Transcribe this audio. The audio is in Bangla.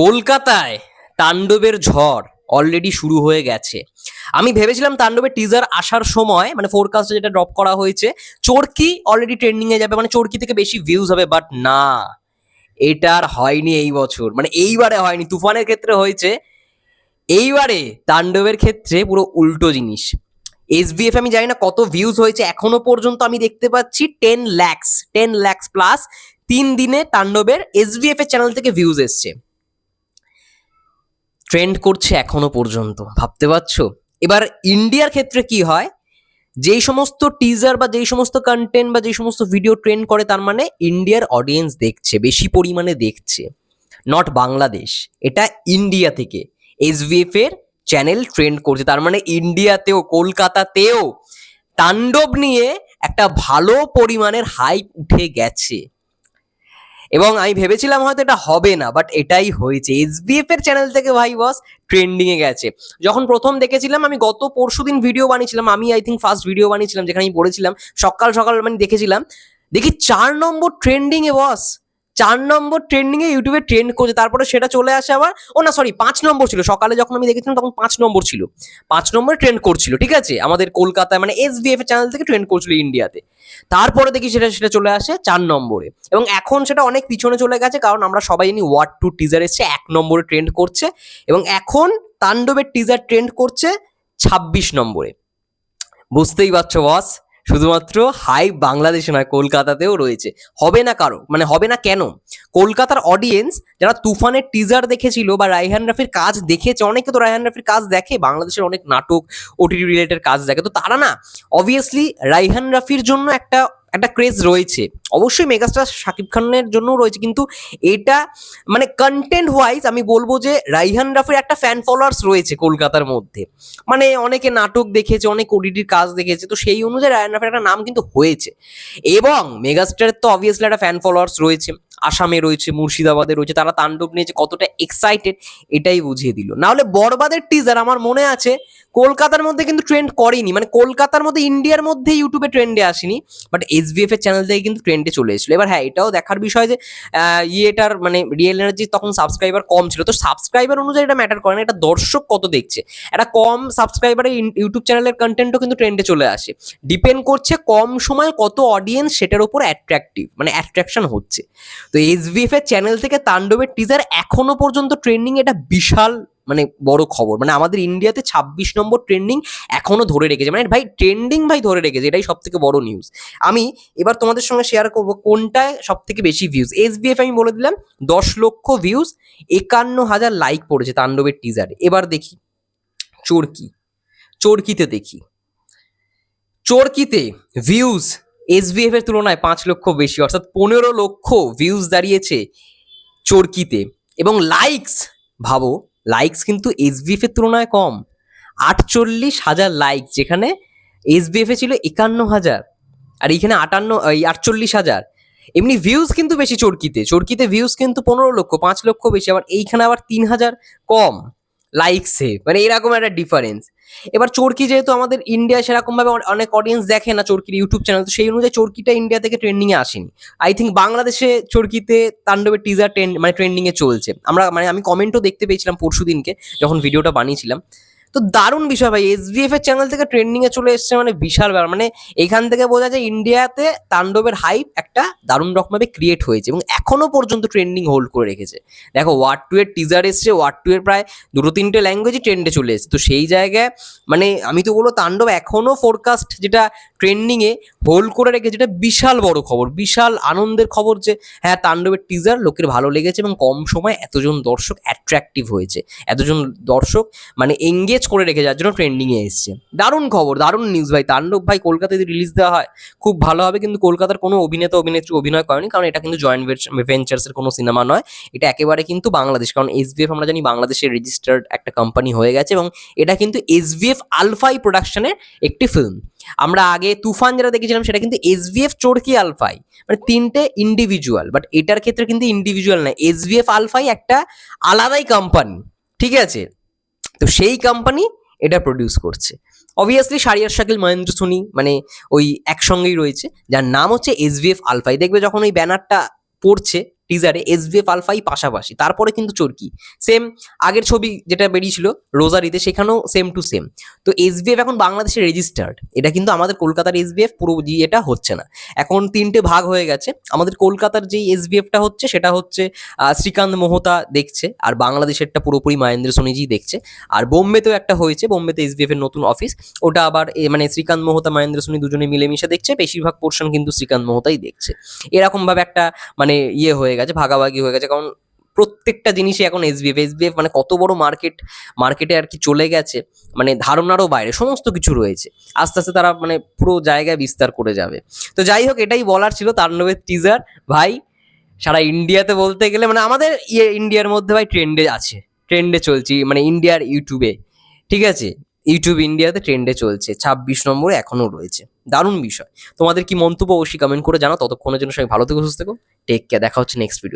কলকাতায় তাণ্ডবের ঝড় অলরেডি শুরু হয়ে গেছে। আমি ভেবেছিলাম তাণ্ডবের টিজার আসার সময় মানে ফোরকাস্টে যেটা ড্রপ করা হয়েছে, চোরকি অলরেডি ট্রেন্ডিং এ যাবে মানে চোরকি থেকে বেশি ভিউজ হবে বাট না, এটা আর হয়নি এই বছর। মানে এইবারে হয়নি, তুফানের ক্ষেত্রে হয়েছে। এইবারে তাণ্ডবের ক্ষেত্রে পুরো উল্টো জিনিস। এসবিএফ আমি জানি না কত ভিউজ হয়েছে, এখনও পর্যন্ত আমি দেখতে পাচ্ছি ten lakhs ten lakhs plus তিন দিনে তাণ্ডবের এসবিএফ এর চ্যানেল থেকে ভিউজ এসছে। ট্রেন্ড করছে এখনও পর্যন্ত। ভাবতে পারছ? এবার ইন্ডিয়ার ক্ষেত্রে কি হয়? যেই সমস্ত টিজার বা যেই সমস্ত কন্টেন্ট বা যেই সমস্ত ভিডিও ট্রেন্ড করে, তার মানে ইন্ডিয়ার অডিয়েন্স দেখছে, বেশি পরিমাণে দেখছে। নট বাংলাদেশ এটা ইন্ডিয়া থেকে এসভিএফ এর চ্যানেল ট্রেন্ড করছে। তার মানে ইন্ডিয়াতেও কলকাতাতেও তাণ্ডব নিয়ে একটা ভালো পরিমাণের হাইপ উঠে গেছে। এবং আমি ভেবেছিলাম হয়তো এটা হবে না বাট এটাই হয়েছে। এসবিএফ এর চ্যানেল থেকে ভাই বস ট্রেন্ডিং এ গেছে। যখন প্রথম দেখেছিলাম, আমি গত পরশুদিন ভিডিও বানিয়েছিলাম, আমি আই থিঙ্ক ফার্স্ট ভিডিও বানিয়েছিলাম, যেখানে আমি পড়েছিলাম সকাল সকাল মানে দেখেছিলাম, দেখি চার নম্বর ট্রেন্ডিং এ বস চার নম্বর ট্রেন্ডিং এ ইউটিউবে ট্রেন্ড করছে, তারপরে সেটা চলে আসে আবার, ও না সরি পাঁচ নম্বর ছিল। সকালে যখন আমি দেখেছিলাম, তখন পাঁচ নম্বর ছিল। পাঁচ নম্বরে ট্রেন্ড করছিল, ঠিক আছে? আমাদের কলকাতায় মানে এস এর চ্যানেল থেকে ট্রেন্ড করছিল ইন্ডিয়াতে তারপরে দেখি সেটা সেটা চলে আসে চার নম্বরে। এবং এখন সেটা অনেক পিছনে চলে গেছে, কারণ আমরা সবাই জানি ওয়ার্ড টু টিজার এসছে, এক নম্বরে ট্রেন্ড করছে। এবং এখন তাণ্ডবের টিজার ট্রেন্ড করছে ছাব্বিশ নম্বরে। বুঝতেই পারছ বস শুধুমাত্র হাই বাংলাদেশে নয়, কলকাতাতেও রয়েছে। হবে না কারও? মানে হবে না কেন? কলকাতার অডিয়েন্স যারা তুফানের টিজার দেখেছিল বা রায়হান রাফির কাজ দেখেছে, অনেকে তো রায়হান রাফির কাজ দেখে, বাংলাদেশের অনেক নাটক ওটিটি রিলেটেড কাজ দেখে। তো তারা না অবভিয়াসলি রায়হান রাফির জন্য একটা একটা ক্রেজ রয়েছে। অবশ্যই মেগাস্টার শাকিব খানের জন্য রয়েছে, কিন্তু এটা মানে কন্টেন্ট ওয়াইজ আমি বলব যে রাইহান রাফের একটা ফ্যান ফলোয়ার্স রয়েছে কলকাতার মধ্যে। মানে অনেকে নাটক দেখেছে, অনেক ওডিটির কাজ দেখেছে, তো সেই অনুযায়ী রায়হান রাফের একটা নাম কিন্তু হয়েছে। এবং মেগাস্টারের তো অবভিয়াসলি একটা ফ্যান ফলোয়ার্স রয়েছে। আসামে রয়েছে, মুর্শিদাবাদে রয়েছে, তারা তাণ্ডব নিয়ে যে কতটা এক্সাইটেড এটাই বুঝিয়ে দিল। নাহলে বরবাদের টিজার আমার মনে আছে, কলকাতার মধ্যে কিন্তু ট্রেন্ড করেনি মানে কলকাতার মধ্যে ইন্ডিয়ার মধ্যে ইউটিউবে ট্রেন্ডে আসেনি বাট এসবিএফ এর চ্যানেল থেকে কিন্তু ট্রেন্ডে চলে এসেছিল। এবার হ্যাঁ এটাও দেখার বিষয় যে ইয়েটার মানে রিয়েল এনার্জি তখন সাবস্ক্রাইবার কম ছিল, তো সাবস্ক্রাইবার অনুযায়ী এটা ম্যাটার করে না, এটা দর্শক কত দেখছে। একটা কম সাবস্ক্রাইবারের ইউটিউব চ্যানেলের কন্টেন্টও কিন্তু ট্রেন্ডে চলে আসে। ডিপেন্ড করছে কম সময় কত অডিয়েন্স সেটার উপর অ্যাট্রাকটিভ মানে অ্যাট্রাকশন হচ্ছে। তো এসবিএফ এর চ্যানেল থেকে তাণ্ডবের টিজার এখনও পর্যন্ত ট্রেন্ডিং এটা বিশাল মানে বড় খবর। মানে আমাদের ইন্ডিয়াতে ছাব্বিশ নম্বর ট্রেন্ডিং এখনও ধরে রেখেছে। মানে ভাই ট্রেন্ডিং ভাই ধরে রেখেছে, এটাই সব থেকে বড় নিউজ আমি এবার তোমাদের সঙ্গে শেয়ার করব কোনটায় সব থেকে বেশি ভিউজ এসবিএফ আমি বলে দিলাম, দশ লক্ষ ভিউজ একান্ন হাজার লাইক পড়েছে তাণ্ডবের টিজারে এবার দেখি, চোরকি। চোরকিতে দেখি। চোরকিতে ভিউজ এসবিএফ এর তুলনায় পাঁচ লক্ষ বেশি, অর্থাৎ পনেরো লক্ষ ভিউজ দাঁড়িয়েছে চরকিতে। এবং লাইকস ভাবো লাইকস কিন্তু এসবিএফ এর তুলনায় কম। আটচল্লিশ হাজার লাইক যেখানে এসবিএফ এ ছিল একান্ন হাজার, আর এইখানে আটান্ন, এই আটচল্লিশ হাজার। এমনি ভিউজ কিন্তু বেশি চরকিতে চরকিতে ভিউজ কিন্তু পনেরো লক্ষ, পাঁচ লক্ষ বেশি, আবার এইখানে আবার তিন হাজার কম। লাইকসে মানে এরকম একটা ডিফারেন্স এবার চরকি যেহেতু আমাদের ইন্ডিয়া সেরকম ভাবে অনেক অডিয়েন্স দেখে না চরকির ইউটিউব চ্যানেল তো সেই অনুযায়ী চরকিটা ইন্ডিয়া থেকে ট্রেন্ডিং এ আসেনি। আই থিঙ্ক বাংলাদেশে চোরকিতে তাণ্ডবের টিজার ট্রেন্ড মানে ট্রেন্ডিং এ চলছে। আমরা মানে আমি কমেন্টও দেখতে পেয়েছিলাম পরশু দিনকে যখন ভিডিওটা বানিয়েছিলাম। তো দারুণ বিষয় ভাই এসবিএফ এর চ্যানেল থেকে ট্রেন্ডিং এ চলে এসছে মানে বিশাল ব্যাপার। মানে এখান থেকে বোঝা যায় ইন্ডিয়াতে তাণ্ডবের হাইপ একটা দারুণ রকমভাবে ক্রিয়েট হয়েছে এবং এখনও পর্যন্ত ট্রেন্ডিং হোল্ড করে রেখেছে। দেখো ওয়ার্ড টু এর টিজার এসছে ওয়ার্ড টু এর প্রায় দুটো তিনটে ল্যাঙ্গুয়েজই ট্রেন্ডে চলে এসেছে। তো সেই জায়গায় মানে আমি তো বলব তাণ্ডব এখনও ফোরকাস্ট যেটা ট্রেন্ডিং এ হোল্ড করে রেখেছে যেটা বিশাল বড় খবর, বিশাল আনন্দের খবর যে হ্যাঁ তাণ্ডবের টিজার লোকের ভালো লেগেছে এবং কম সময় এতজন দর্শক অ্যাট্রাক্টিভ হয়েছে। এতজন দর্শক মানে এঙ্গেজ করে রেখে যার জন্য ট্রেন্ডিং এ এসছে। দারুণ খবর, দারুণ নিউজ ভাই। তাণ্ডব ভাই কলকাতায় যদি রিলিজ দেওয়া হয়, খুব ভালো হবে। কিন্তু কলকাতার কোনো অভিনেতা, অভিনেত্রী অভিনয় করেনি, কারণ এটা কিন্তু জয়েন্ট ভেঞ্চার্সের কোনো সিনেমা নয়। এটা একেবারে কিন্তু বাংলাদেশ, কারণ এসবিএফ আমরা জানি বাংলাদেশের রেজিস্টার্ড একটা কোম্পানি হয়ে গেছে এবং এটা কিন্তু এসবিএফ আলফাই প্রোডাকশনের একটি ফিল্ম আমরা আগে তুফান যেটা দেখেছিলাম, সেটা কিন্তু এসবিএফ চোরকি আলফাই মানে তিনটে ইন্ডিভিজুয়াল বাট এটার ক্ষেত্রে কিন্তু ইন্ডিভিজুয়াল না এসবিএফ আলফাই একটা আলাদাই কোম্পানি ঠিক আছে? তো সেই কোম্পানি এটা প্রডিউস করছে। অবভিয়াসলি সারিয়ার শাকিল মহেন্দ্র সোনি মানে ওই একসঙ্গেই রয়েছে, যার নাম হচ্ছে এস ভি এফ আলফাই দেখবে যখন ওই ব্যানারটা পড়ছে টিজারে এসবিএফ আলফাই পাশাপাশি। তারপরে কিন্তু চরকি। সেম আগের ছবি যেটা বেরিয়েছিল, রোজারিতে, সেখানেও সেম টু সেম তো এসবিএফ এখন বাংলাদেশে রেজিস্টার্ড এটা কিন্তু আমাদের কলকাতার এসবিএফ পুরো এটা হচ্ছে না। এখন তিনটে ভাগ হয়ে গেছে। আমাদের কলকাতার যেই এসবিএফটা হচ্ছে, সেটা হচ্ছে শ্রীকান্ত মোহতা দেখছে, আর বাংলাদেশেরটা পুরোপুরি মহেন্দ্র সোনিজি দেখছে। আর বোম্বেতেও একটা হয়েছে, বোম্বেতে এসবিএফ এর নতুন অফিস ওটা আবার মানে শ্রীকান্ত মোহতা, মহেন্দ্র সোনি দুজনে মিলেমিশে দেখছে। বেশিরভাগ পোর্শন কিন্তু শ্রীকান্ত মোহতাই দেখছে। এরকম ভাবে একটা মানে ইয়ে হয়ে গেছে। ভাগাভাগি হয়ে গেছে। কারণ প্রত্যেকটা জিনিসই এখন এসবিএফ এসবিএফ মানে কত বড় মার্কেট মার্কেটে আর কি চলে গেছে মানে ধারণারও বাইরে, সমস্ত কিছু রয়েছে। আস্তে আস্তে তারা মানে পুরো জায়গায় বিস্তার করে যাবে। তো যাই হোক, এটাই বলার ছিল তাণ্ডবের টিজার ভাই, সারা ইন্ডিয়াতে বলতে গেলে মানে আমাদের ইয়ে ইন্ডিয়ার মধ্যে ভাই ট্রেন্ডে আছে। ট্রেন্ডে চলছি মানে ইন্ডিয়ার ইউটিউবে ঠিক আছে? ইউটিউব ইন্ডিয়াতে ট্রেন্ডে চলছে, ছাব্বিশ নম্বরে এখনও রয়েছে। দারুণ বিষয়। তোমাদের কি মন্তব্য অবশ্যই কমেন্ট করে জানাও। ততক্ষণের জন্য সবাই ভালো থেকো, সুস্থ থেকো। টেক কেয়ার দেখা হচ্ছে নেক্সট ভিডিও